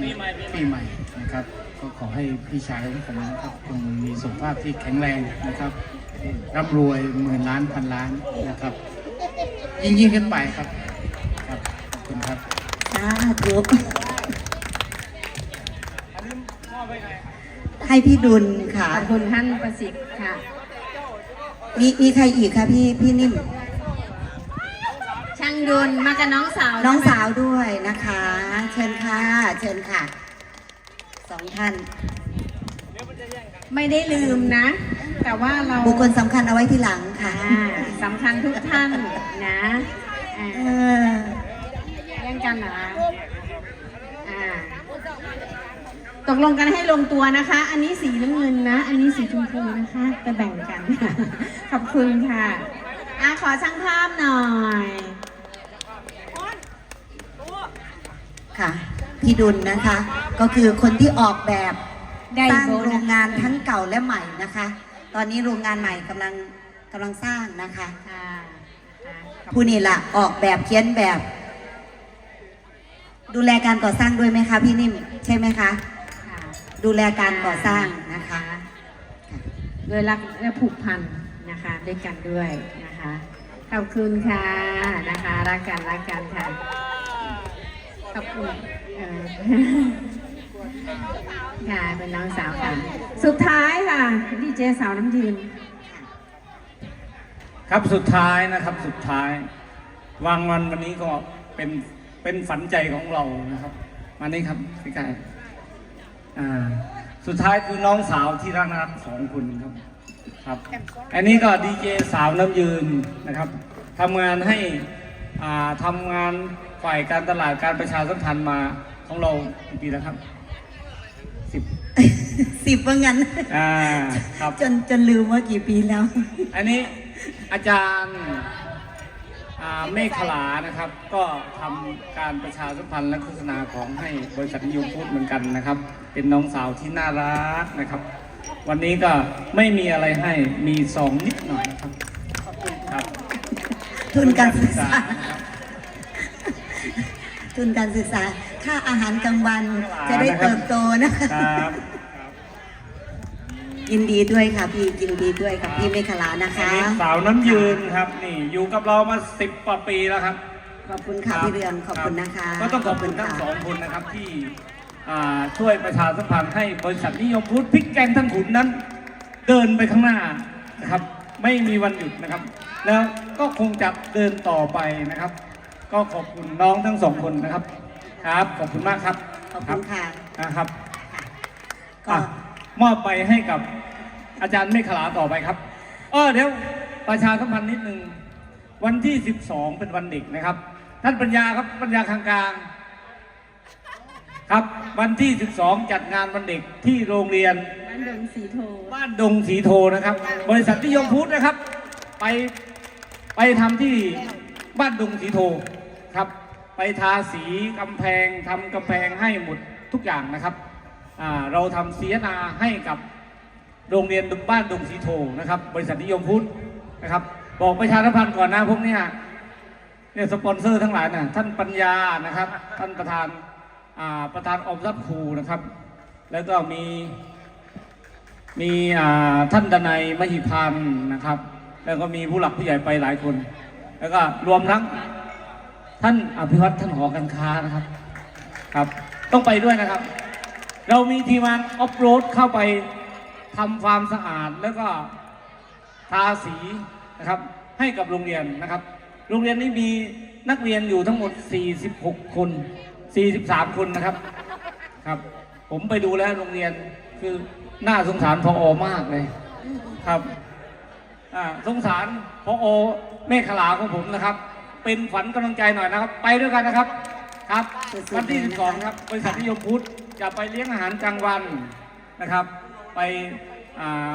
วันปีใหม่นะครับ ก็ขอให้พี่ชายของผมนะครับคงมีสุขภาพที่แข็งแรงนะครับร่ำรวยหมื่นล้านพันล้านนะครับ ยิ่งยิ่งขึ้นไปครับครับขอบคุณครับสาธุให้พี่ดุลค่ะขอบคุณท่านประสิทธิ์ค่ะ มีมีใครอีกคะพี่พี่นิ่ม ช่างดุลมากับน้องสาวน้องใช่ไหมสาวด้วยนะคะ เชิญค่ะ เชิญค่ะสองท่านไม่ได้ลืมนะ แต่ว่าเราบุคคลสำคัญเอาไว้ที่หลังค่ะอ่าสำคัญทุกท่านนะอ่าเออแย่งกันเหรออ่าตกลงกันให้ลงตัวนะคะ อันนี้สีน้ำเงินนะ อันนี้สีชมพูนะคะจะแบ่งกัน ขอบคุณค่ะอะขอช่างภาพหน่อย ค่ะพี่ดุลนะคะ ก็คือคนที่ออกแบบได้สร้างโบโรนังสงานทั้งเก่าและใหม่นะคะ ตอนนี้โรงงานใหม่กำลังกำลังสร้างนะคะ ค่ะค่ะขอบผู้นี่ล่ะออกแบบเขียนแบบ ดูแลการก่อสร้างด้วยไหมคะพี่นิ่มใช่ไหมคะ ค่ะดูแลการก่อสร้างนะคะ ด้วยรักและผูกพันนะคะด้วยกันด้วยนะคะ ขอบคุณค่ะนะคะ รักกันรักกันค่ะ ขอบคุณเอ่อค่ะเป็นน้องสาวค่ะ สุดท้ายค่ะดีเจสาวน้ำยืน ครับสุดท้ายนะครับสุดท้าย วางวันวันนี้ก็เป็นเป็นฝันใจของเรานะครับมานี่ครับพี่กายอ่า สุดท้ายคือน้องสาวที่รักนะครับสองคนครับ ครับ อันนี้ก็ดีเจสาวน้ำยืนนะครับทำงานให้อ่าทำงาน ฝ่ายการตลาดการประชาสัมพันธ์มาของเรากี่ปีแล้วครับสิบสิบว่างั้นอ่าครับ จนจนลืมว่ากี่ปีแล้ว อันนี้อาจารย์อ่าเมฆขลานะครับ ก็ทำการประชาสัมพันธ์และโฆษณาของให้บริษัทนิยมพูดเหมือนกันนะครับ เป็นน้องสาวที่น่ารักนะครับ วันนี้ก็ไม่มีอะไรให้มีซองนิดหน่อยนะครับครับ ทุนการศึกษานะครับ ทุนการศึกษา ค่าอาหารกลางวัน จะได้เติบโตนะคะครับยินดีด้วยค่ะพี่ยินดีด้วยกับพี่เมฆลานะคะอันนี้สาวน้ำยืนครับนี่อยู่กับเรามาสิบกว่าปีแล้วครับ ขอบคุณค่ะพี่เรืองขอบคุณนะคะ ก็ต้องขอบคุณทั้งค่ะสองคนนะครับที่อ่าช่วยประชาสัมพันธ์ให้บริษัทนิยมพุทธพริกแกงทั้งขุนนั้น เดินไปข้างหน้านะครับ ไม่มีวันหยุดนะครับ แล้วก็คงจะเดินต่อไปนะครับ ก็ขอบคุณน้องทั้งสองคนนะครับ ครับ ขอบคุณมากครับขอบคุณค่ะนะครับก็อะมอบไปให้กับอาจารย์เมฆขลาต่อไปครับเออเดี๋ยวประชาสัมพันธ์นิดนึงวันที่ 12 เป็นวันเด็กนะครับ ท่านปัญญาครับปัญญาคางกลาง ครับ วันที่ 12 จัดงานวันเด็กที่โรงเรียน บ้านดงสีโทบ้านดงสีโทนะครับ บริษัทนิยมพุทธนะครับ ไปไปทำที่บ้านดงสีโท ครับ ไปทาสีกำแพงทำกำแพงให้หมดทุกอย่างนะครับเราทำเสียนาให้กับโรงเรียนบ้านดงสีโทนะครับ บริษัทนิยมพุทธนะครับ บอกประชาสัมพันธ์ก่อนนะพวกนี้เนี่ยสปอนเซอร์ทั้งหลายนะท่านปัญญานะครับ ท่านประธานประธานอมทรัพย์ครูนะครับ แล้วก็มีมีอ่าท่านดนัยมหิพันธ์นะครับ แล้วก็มีผู้หลักผู้ใหญ่ไปหลายคน แล้วก็รวมทั้ง ท่านอภิวัตท่านหอการค้านะครับ ครับ ต้องไปด้วยนะครับ เรามีทีมงานออฟโรดเข้าไปทำความสะอาดแล้วก็ทาสีนะครับ ให้กับโรงเรียนนะครับ โรงเรียนนี้มีนักเรียนอยู่ทั้งหมด 46 คน 43 คนนะครับ ครับ ผมไปดูแล้วโรงเรียนคือน่าสงสารพออมากเลยครับอ่าสงสารพออเมฆขลาของผมนะครับ เป็นขวัญกำลังใจหน่อยนะครับ ไปด้วยกันนะครับ ครับสู้ๆวันที่เลยนะคะ12 ครับ บริษัทนิยมพุทธจะไปเลี้ยงอาหารกลางวันนะครับ ไปอ่า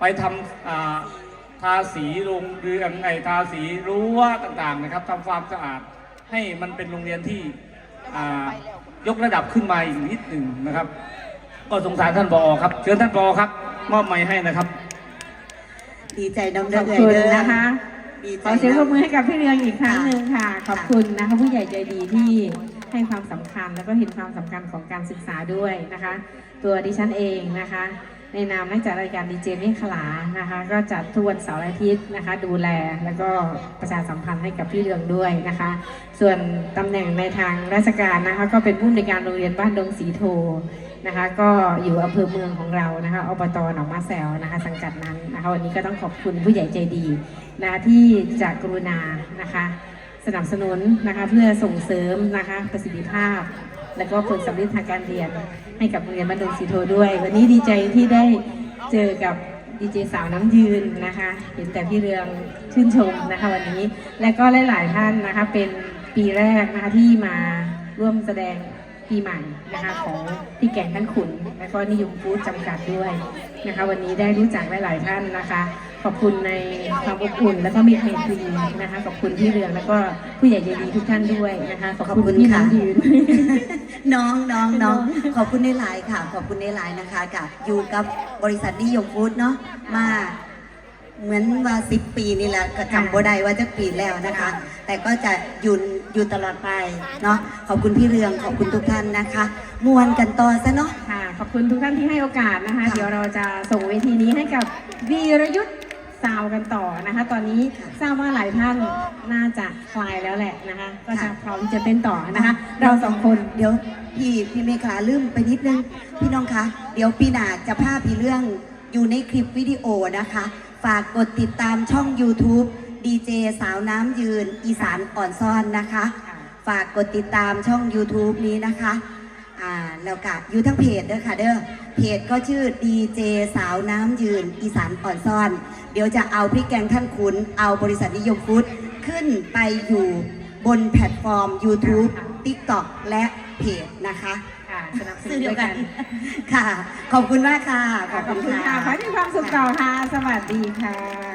ไปทำอ่าทาสีโรงเรือนไอทาสีรั้วต่างๆนะครับทำความสะอาดให้มันเป็นโรงเรียนที่อ่ายกระดับขึ้นมาอีกนิดหนึ่งนะครับ ก็สงสารท่านบอครับ เชิญท่านบอครับ มอบไม้ให้นะครับ ดีใจน้ำขเด้ออบเอ่ยคุณเด้อนะคะ ดีใจขอเสียงปรบมือให้กับพี่เรืองอีกครั้งหนึ่งค่ะค่ะขอบคุณนะคะผู้ใหญ่ใจดีที่ให้ความสำคัญแล้วก็เห็นความสำคัญของการศึกษาด้วยนะคะ ตัวดิฉันเองนะคะ ในนามนักจัดรายการดีเจเมฆขลานะคะ ก็จัดทุกวันเสาร์และอาทิตย์นะคะ ดูแลแล้วก็ประชาสัมพันธ์ให้กับพี่เรืองด้วยนะคะ ส่วนตำแหน่งในทางราชการนะคะ ก็เป็นผู้อำนวยการโรงเรียนบ้านดงสีโทนะคะก็อยู่อำเภอเมืองของเรานะคะอบตหนองมะแซวนะคะ สังกัดนั้นนะคะวันนี้ก็ต้องขอบคุณผู้ใหญ่ใจดี นะที่จะกรุณานะคะสนับสนุนนะคะเพื่อส่งเสริมนะคะประสิทธิภาพ และก็ผลสำเร็จทางการเรียนให้กับโรงเรียนบ้านดงสีโทด้วย วันนี้ดีใจที่ได้เจอกับดีเจสาวน้ำยืนนะคะ เห็นแต่พี่เรืองชื่นชมนะคะวันนี้และก็หลาย ๆ ท่านนะคะเป็นปีแรกนะคะที่มาร่วมแสดง ปีใหม่นะคะของพี่แก่งท่านขุน และก็นิยมฟู้ดจำกัดด้วยนะคะ วันนี้ได้รู้จักหลาย ๆ ท่านนะคะ ขอบคุณในความอบอุ่นและก็มีเพลงดีนะคะขอบคุณพี่เรืองแล้วก็ผู้ใหญ่ใจดีทุกท่านด้วยนะคะขอบขอบคุณคุณพี่ค่ะน้ำยืน น้องน้องน้องขอบคุณในไลน์ค่ะ ขอบคุณในไลน์นะคะกับอยู่กับบริษัทนิยมฟู้ดเนาะมา เหมือนว่าสิบปีนี่แหละก็จำบ่ได้ว่าจะปีแล้วนะคะ แต่ก็จะอยืนอยู่ตลอดไปเนาะขอบคุณพี่เรืองขอบคุณทุกท่านนะคะมวนกันต่อซะเนาะ ค่ะขอบคุณทุกท่านที่ให้โอกาสนะคะ ค่ะ เดี๋ยวเราจะส่งเวทีนี้ให้กับวีรยุทธ์สาวกันต่อนะคะ ตอนนี้ค่ะทราบว่าหลายท่านน่าจะคลายแล้วแหละนะคะ ก็จะค่ะพร้อมที่จะเต้นต่อนะคะ เราสองคนเดี๋ยวพี่พี่เมฆาลืมไปนิดนึงพี่น้องคะ เดี๋ยวปีหนาจะพาพี่เรื่องอยู่ในคลิปวิดีโอนะคะ ฝากกดติดตามช่อง YouTube ดีเจสาวน้ำยืน อีสานอ่อนซ่อนนะคะ ฝากกดติดตามช่อง YouTube นี้นะคะอ่าแล้วก็อยู่ทั้งเพจเด้อค่ะเด้อเพจก็ชื่อดีเจสาวน้ำยืน อีสานอ่อนซ่อน เดี๋ยวจะเอาพริกแกงท่านขุน เอาบริษัทนิยมฟู้ดขึ้นไปอยู่บนแพลตฟอร์ม YouTube TikTok และเพจนะคะ ค่ะสนับสนุนด้วยกัน ค่ะ ขอบคุณมากค่ะ ขอบคุณค่ะขอให้มีความสุขต่อค่ะ สวัสดีค่ะ